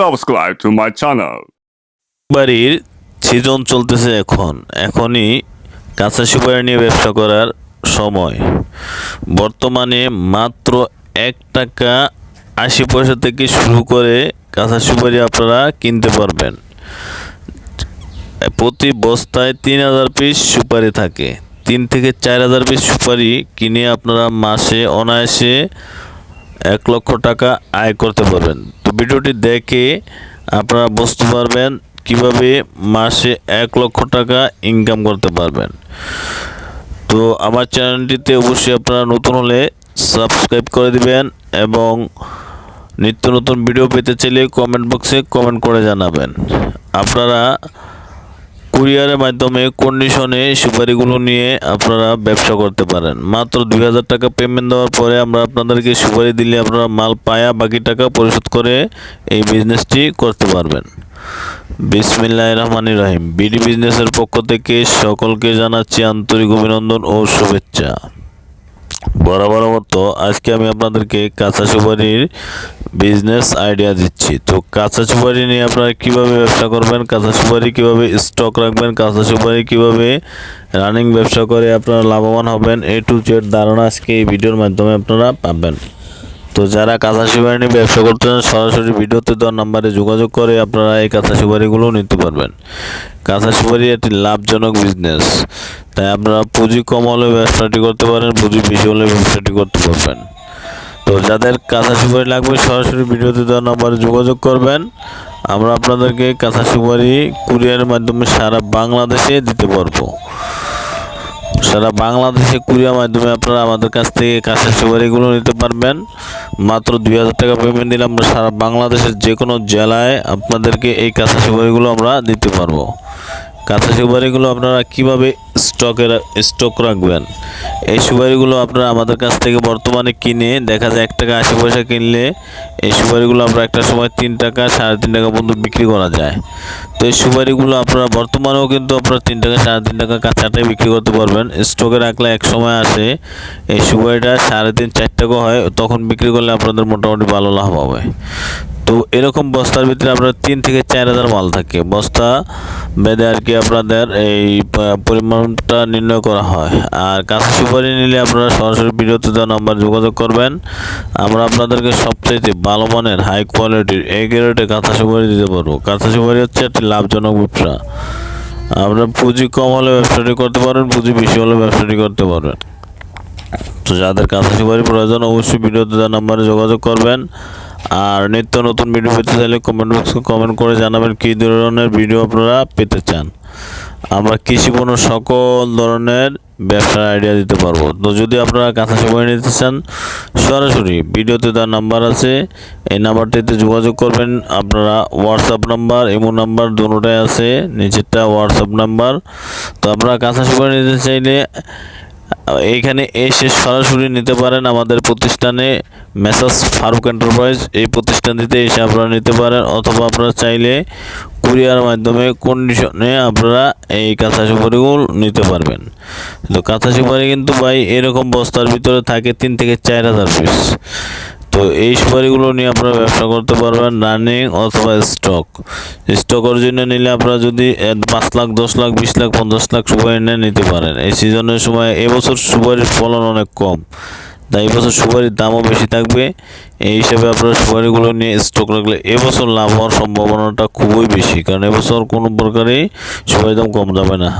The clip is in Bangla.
subscribe to my channel. বাড়ির সিজন চলতেছে এখন। এখনই কাঁচা সুপারি নিয়ে ব্যবসা করার সময়। বর্তমানে মাত্র এক টাকা আশি পয়সা থেকে শুরু করে কাঁচা সুপারি আপনারা কিনতে পারবেন। প্রতি বস্তায় তিন হাজার পিস সুপারি থাকে। তিন থেকে চার হাজার পিস সুপারি কিনে আপনারা মাসে অনায়াসে এক লক্ষ টাকা আয় করতে পারবেন। ভিডিওটি দেখে আপনারা বুঝতে পারবেন কীভাবে মাসে এক লক্ষ টাকা ইনকাম করতে পারবেন। তো আমার চ্যানেলটিতে অবশ্যই আপনারা নতুন হলে সাবস্ক্রাইব করে দিবেন এবং নিত্য নতুন ভিডিও পেতে চাইলে কমেন্ট বক্সে কমেন্ট করে জানাবেন। আপনারা কুরিয়ারের মাধ্যমে কন্ডিশনে সুপারিগুলো নিয়ে আপনারা ব্যবসা করতে পারেন। মাত্র দুই হাজার টাকা পেমেন্ট দেওয়ার পরে আমরা আপনাদেরকে সুপারি দিলে আপনারা মাল পায়া বাকি টাকা পরিশোধ করে এই বিজনেসটি করতে পারবেন। বিসমিল্লাহ রহমান রাহিম। বিডি বিজনেসের পক্ষ থেকে সকলকে জানাচ্ছি আন্তরিক অভিনন্দন ও শুভেচ্ছা। বরাবর মতো আজকে আমি আপনাদেরকে কাঁচা সুপারির বিজনেস আইডিয়া দিচ্ছি। তো কাঁচা সুপারি নিয়ে আপনারা কীভাবে ব্যবসা করবেন, কাঁচা সুপারি কীভাবে স্টক রাখবেন, কাঁচা সুপারি কীভাবে রানিং ব্যবসা করে আপনারা লাভবান হবেন এ টু জেড ধারণা আজকে এই ভিডিওর মাধ্যমে আপনারা পাবেন। তো যারা কাঁচা সুপারি নিয়ে ব্যবসা করতে চান, সরাসরি ভিডিওতে দেওয়ার নাম্বারে যোগাযোগ করে আপনারা এই কাঁচা সুপারিগুলো নিতে পারবেন। কাঁচা সুপারি একটি লাভজনক বিজনেস তাই আপনারা পুঁজি কম হলে ব্যবসাটি করতে পারেন, পুঁজি বেশি হলে ব্যবসাটি করতে পারবেন। তো যাদের কাঁচা সুপারি লাগবে, সরাসরি ভিডিওতে দেওয়ার নাম্বারে যোগাযোগ করবেন। আমরা আপনাদেরকে কাঁচা সুপারি কুরিয়ারের মাধ্যমে সারা বাংলাদেশে দিতে পারব। সারা বাংলাদেশে কুরিয়ার মাধ্যমে আপনারা আমাদের কাছ থেকে কাঁচা সুপারিগুলো নিতে পারবেন। মাত্র দুই হাজার টাকা পেমেন্ট দিলে আমরা সারা বাংলাদেশের যে কোনো জেলায় আপনাদেরকে এই কাঁচা সুপারিগুলো আমরা দিতে পারব। কাঁচা সুপারিগুলো আপনারা কীভাবে স্টকে স্টক রাখবেন। এই সুপারিগুলো আপনারা আমাদের কাছ থেকে বর্তমানে কিনে, দেখা যায় এক টাকা আশি পয়সা কিনলে এই সুপারিগুলো আমরা একটা সময় তিন টাকা, সাড়ে তিন টাকা পর্যন্ত বিক্রি করা যায়। তো এই সুপারিগুলো আপনারা বর্তমানেও কিন্তু আপনারা তিন টাকা, সাড়ে তিন টাকা কাঁচাটাই বিক্রি করতে পারবেন। স্টকে রাখলে এক সময় আসে, এই সুপারিটা সাড়ে তিন, চার টাকা হয়, তখন বিক্রি করলে আপনাদের মোটামুটি ভালো লাভ হবে। তো এরকম বস্তার ভিতরে আপনার তিন থেকে চার হাজার মাল থাকে। বস্তা, বেঁধে আর কি আপনাদের এই পরিমাণটা নির্ণয় করা হয়। আর কাঁচা সুপারি নিলে আপনারা সরাসরি দেওয়া নাম্বার যোগাযোগ করবেন। আমরা আপনাদেরকে সবচাইতে ভালো মানের হাই কোয়ালিটির এই গ্রেডে কাঁচা সুপারি দিতে পারব। কাঁচা সুপারি হচ্ছে একটি লাভজনক ব্যবসা। আপনার পুঁজি কম হলে ব্যবসাটি করতে পারেন, পুঁজি বেশি হলে ব্যবসাটি করতে পারবেন তো যাদের কাঁচা সুপারি প্রয়োজন, অবশ্যই ভিডিওতে দেওয়া নাম্বারে যোগাযোগ করবেন। আর নিত্য নতুন ভিডিও পেতে চাইলে কমেন্ট বক্সে কমেন্ট করে জানাবেন কী ধরনের ভিডিও আপনারা পেতে চান। আমরা কৃষি পণ্য সকল ধরনের ব্যবসার আইডিয়া দিতে পারব। তো যদি আপনারা কাঁথা সময় নিতে চান, সরাসরি ভিডিওতে তার নাম্বার আছে। এই নাম্বারটিতে যোগাযোগ করবেন। আপনারা হোয়াটসঅ্যাপ নাম্বার এমো নাম্বার দুটোটাই আছে। নিচেরটা হোয়াটসঅ্যাপ নাম্বার তো আপনারা কাঁথা সময় নিতে চাইলে এইখানে এসে সরাসরি নিতে পারেন আমাদের প্রতিষ্ঠানে মেসাস ফারুক এন্টারপ্রাইজ। এই প্রতিষ্ঠানটিতে এসে আপনারা নিতে পারেন, অথবা আপনারা চাইলে কুরিয়ার মাধ্যমে কন্ডিশনে আপনারা এই কাঁচা সুপারিগুলো নিতে পারবেন। তো কাঁচা সুপারি কিন্তু ভাই এরকম বস্তার ভিতরে থাকে তিন থেকে চার হাজার পিস তো এই সুপারিগুলো নিয়ে আপনারা ব্যবসা করতে পারবেন রানিং অথবা স্টক। স্টকের জন্য নিলে আপনারা যদি পাঁচ লাখ, দশ লাখ, বিশ লাখ, পঞ্চাশ লাখ সুপারি নিয়ে নিতে পারেন। এই সিজনের সময় এবছর সুপারির ফলন অনেক কম। তাই এবছর সুপারির দামও বেশি থাকবে। এই হিসাবে আপনারা সুপারিগুলো নিয়ে স্টক রাখলে এবছর লাভ হওয়ার সম্ভাবনাটা খুবই বেশি। কারণ এবছর কোনো প্রকারেই সুপারির দাম কম যাবে না।